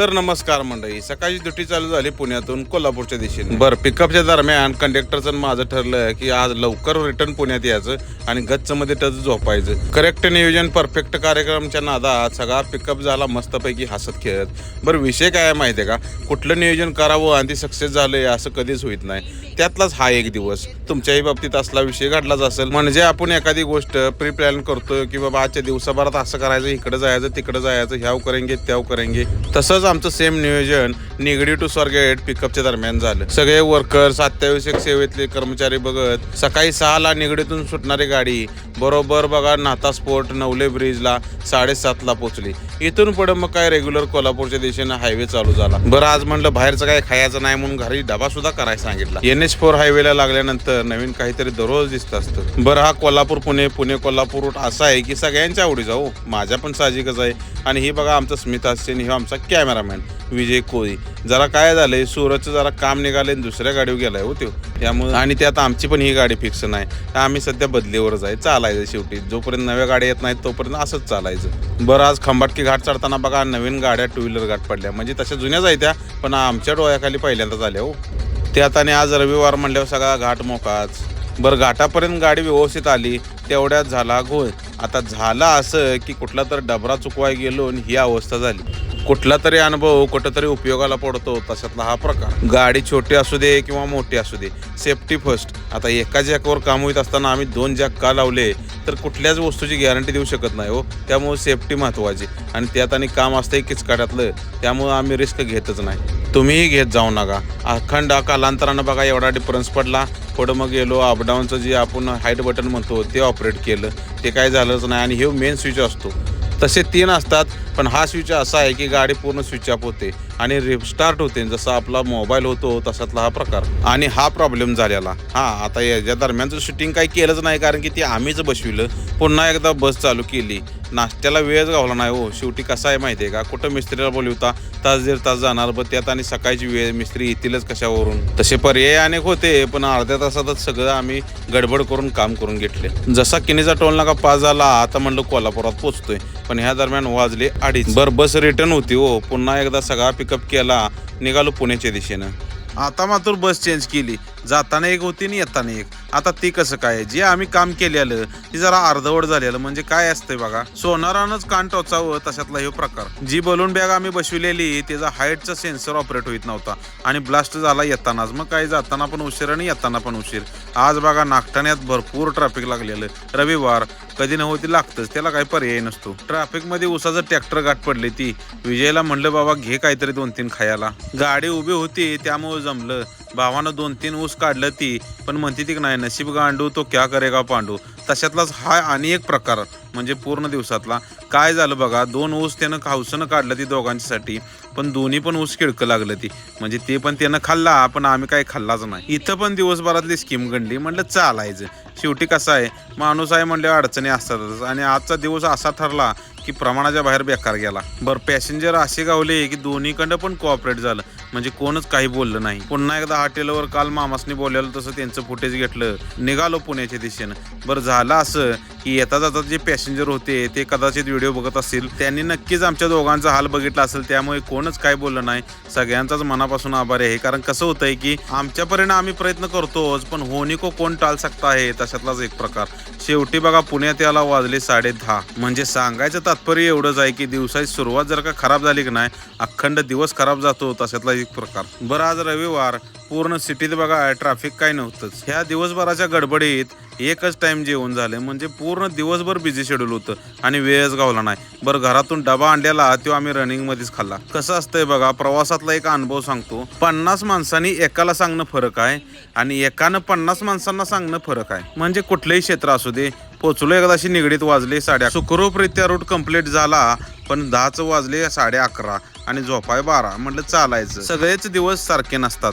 तर नमस्कार मंडळी. सकाळची ड्युटी चालू झाली पुण्यातून कोल्हापूरच्या दिशेने. बरं पिकअपच्या दरम्यान कंडक्टरचं माझं ठरलं की आज लवकर रिटर्न पुण्यात यायचं आणि गच्चमध्ये टच झोपायचं. करेक्ट नियोजन परफेक्ट कार्यक्रमच्या नादात सगळा पिकअप झाला मस्तपैकी हसत खेळत. बरं विषय काय आहे माहिती आहे का? कुठलं नियोजन करावं आणि ते सक्सेस झालंय असं कधीच होत नाही. त्यातलाच हा एक दिवस. तुमच्याही बाबतीत असला विषय घडलाच असेल. म्हणजे आपण एखादी गोष्ट प्री प्लॅन करतो की बाबा आजच्या दिवसाभरात असं करायचं इकडे जायचं तिकडे जायचं ह्याव करेंगे त्याव करेंगे. तसंच आमचं सेम नियोजन निगडी टू स्वारगेट पिकअपच्या दरम्यान झालं. सगळे वर्कर्स अत्यावश्यक सेवेतले कर्मचारी बघत सकाळी सहाला निगडीतून सुटणारी गाडी बरोबर बघा नाथा स्पोर्ट नवले ब्रिजला साडेसातला पोहोचली. इथून पुढे मग काय रेग्युलर कोल्हापूरच्या दिशेनं हायवे चालू झाला. बरं आज म्हणलं बाहेरचं काय खायचं नाही म्हणून घरी डबा सुद्धा करायला सांगितला. एन एच फोर हायवेला लागल्यानंतर नवीन काहीतरी दररोज दिसत असतं. बरं हा कोल्हापूर पुणे पुणे कोल्हापूर रूट असा आहे की सगळ्यांच्या आवडीचा हो. माझ्या पण साहजिकच आहे. आणि ही बघा आमचं स्मित हास्य आणि हे आमचा कॅमेरामॅन विजय कोळी. जरा काय झालंय सुरतचं जरा काम निघालंय आणि दुसऱ्या गाडीवर गेलाय हो त्यो त्यामुळे आणि त्यात आमची पण ही गाडी फिक्स नाही. आम्ही सध्या बदलीवरच आहे. चालायचं शेवटी. जोपर्यंत नव्या गाड्या येत नाहीत तोपर्यंत असंच चालायचं. बरं आज खंबाटकी घाट चढताना बघा नवीन गाड्या टू व्हीलर घाट पडल्या. म्हणजे तशा जुन्याच आहेत त्या पण आमच्या डोळ्याखाली पहिल्यांदा झाल्या हो. त्यात आणि आज रविवार म्हणल्यावर सगळा घाट मोकाच बरं घाटापर्यंत गाडी व्यवस्थित आली तेवढ्यात झाला घोळ. आता झालं असं की कुठला तर डबरा चुकवाय गेलो आणि ही अवस्था झाली. कुठला तरी अनुभव कुठंतरी उपयोगाला पडतो तशातला हा प्रकार. गाडी छोटी असू दे किंवा मोठी असू दे सेफ्टी फर्स्ट आता एका जॅकवर काम होत असताना आम्ही दोन जॅक का लावले तर कुठल्याच वस्तूची गॅरंटी देऊ शकत नाही हो. त्यामुळे सेफ्टी महत्त्वाची आणि त्यात आणि काम असतंही किचकाट्यातलं त्यामुळं आम्ही रिस्क घेतच नाही. तुम्हीही घेत जाऊ नका. अखंड कालांतरानं बघा एवढा डिफरन्स पडला. पुढं मग गेलो अपडाऊनचं जे आपण हाईट बटन म्हणतो ते ऑपरेट केलं. ते काय झालंच नाही. आणि हे मेन स्विच असतो. तसे तीन असतात. पण हा स्विच असा आहे की गाडी पूर्ण स्विच ऑफ होते आणि रिस्टार्ट होते. जसा आपला मोबाईल होतो तसातला हा प्रकार. आणि हा प्रॉब्लेम झालेला. हा आता याच्या दरम्यानचं शूटिंग काही केलंच नाही कारण की ती आम्हीच बसविलं. पुन्हा एकदा बस चालू केली. नाश्त्याला वेळच गावला नाही हो. शेवटी कसा आहे माहिती आहे का? कुठं मिस्त्रीला बोलवता तास दीड तास जाणार पण त्यात आणि सकाळची वेळ मिस्त्री येतीलच कशावरून? तसे पर्याय अनेक होते पण अर्ध्या तासातच सगळं आम्ही गडबड करून काम करून घेतले. जसा किनीचा टोल नाका पास झाला आता म्हणलं कोल्हापुरात पोचतोय. पण ह्या दरम्यान वाजले अडीच. बर बस रिटर्न होती हो. पुन्हा एकदा सगळा पिकअप केला. निघालो पुण्याच्या दिशेनं. आता मात्र बस चेंज केली. जाताना एक होती आणि येताना एक. आता ती कसं काय? जे आम्ही काम केलेलं ती जरा अर्धवट झालेलं. म्हणजे काय असतंय बघा? सोनारानंच कान टोचावं तशातला हे प्रकार. जी बलून बॅग आम्ही बसविलेली त्याचा हाईटचा सेन्सर ऑपरेट होत नव्हता. आणि ब्लास्ट झाला येतानाच. मग काय जाताना पण उशीर आणि येताना पण उशीर. आज बघा नागठाण्यात भरपूर ट्रॅफिक लागलेलं. रविवार कधी नव्हती लागतंच. त्याला काही पर्याय नसतो. ट्रॅफिकमध्ये उसाचं ट्रॅक्टर गाठ पडली ती. विजयला म्हणलं बाबा घे काहीतरी दोन तीन खायला. गाडी उभी होती त्यामुळे जमलं. भावानं दोन तीन ऊस काढलं ती. पण म्हणते ती नाही नशीब गांडू तो क्या करेगा पांडू. तशातलाच हा आणि एक प्रकार म्हणजे पूर्ण दिवसातला. काय झालं बघा दोन ऊस त्यानं खावसनं काढलं ती दोघांच्यासाठी पण दोन्ही पण ऊस खिडकं लागलं ती. म्हणजे ते पण त्यानं खाल्ला पण आम्ही काही खाल्लाच नाही. इथं पण दिवसभरातली स्कीम गणली. म्हणलं चालायचं. शेवटी कसं आहे? माणूस आहे म्हणल्यावर अडचणी असतातच. आणि आजचा दिवस असा ठरला की प्रमाणाच्या बाहेर बेकार गेला. बरं पॅसेंजर असे गावले की दोन्हीकडं पण कोऑपरेट झालं. म्हणजे कोणच काही बोललं नाही. पुन्हा एकदा हॉटेलवर काल मामासनी बोललेलं तसं त्यांचं फुटेज घेतलं. निघालो पुण्याच्या दिशेनं. बरं झालं असं. की येता जाता जे पॅसेंजर होते ते कदाचित व्हिडिओ बघत असतील. त्यांनी नक्कीच आमच्या दोघांचा हाल बघितला असेल त्यामुळे कोणच काय बोललं नाही. सगळ्यांचाच मनापासून आभार आहे. कारण कसं होतंय की आमच्यापर्यंत आम्ही प्रयत्न करतोच पण होणी को कोण टाळ सकता आहे तशातलाच एक प्रकार. शेवटी बघा पुण्यात याला वाजले साडे दहा. म्हणजे सांगायचं तात्पर्य एवढंच आहे की दिवसाची सुरुवात जर का खराब झाली की नाही अखंड दिवस खराब जातो तशातला एक प्रकार. बरं आज रविवार. पूर्ण सिटीत बघा ट्रॅफिक काय नव्हतंच. ह्या दिवसभराच्या गडबडीत एकच टाइम जेवण झालं म्हणजे पूर्ण दिवसभर बिझी शेड्यूल होतं आणि वेळच गावला नाही. बरं घरातून डबा आणलेला तो आम्ही रनिंग मध्येच खाल्ला. कसं असतंय बघा प्रवासातला एक अनुभव सांगतो. पन्नास माणसांनी एकाला सांगणं फरक आहे आणि एकानं पन्नास माणसांना सांगणं फरक आहे. म्हणजे कुठलंही क्षेत्र असू दे पोचलो एकदाशी निगडीत वाजले साडे सुखरूपरित्या रूट कंप्लीट झाला पण दहाच वाजले साडे अकरा आणि झोपाय बारा म्हटलं चालायचं. सगळेच दिवस सारखे नसतात.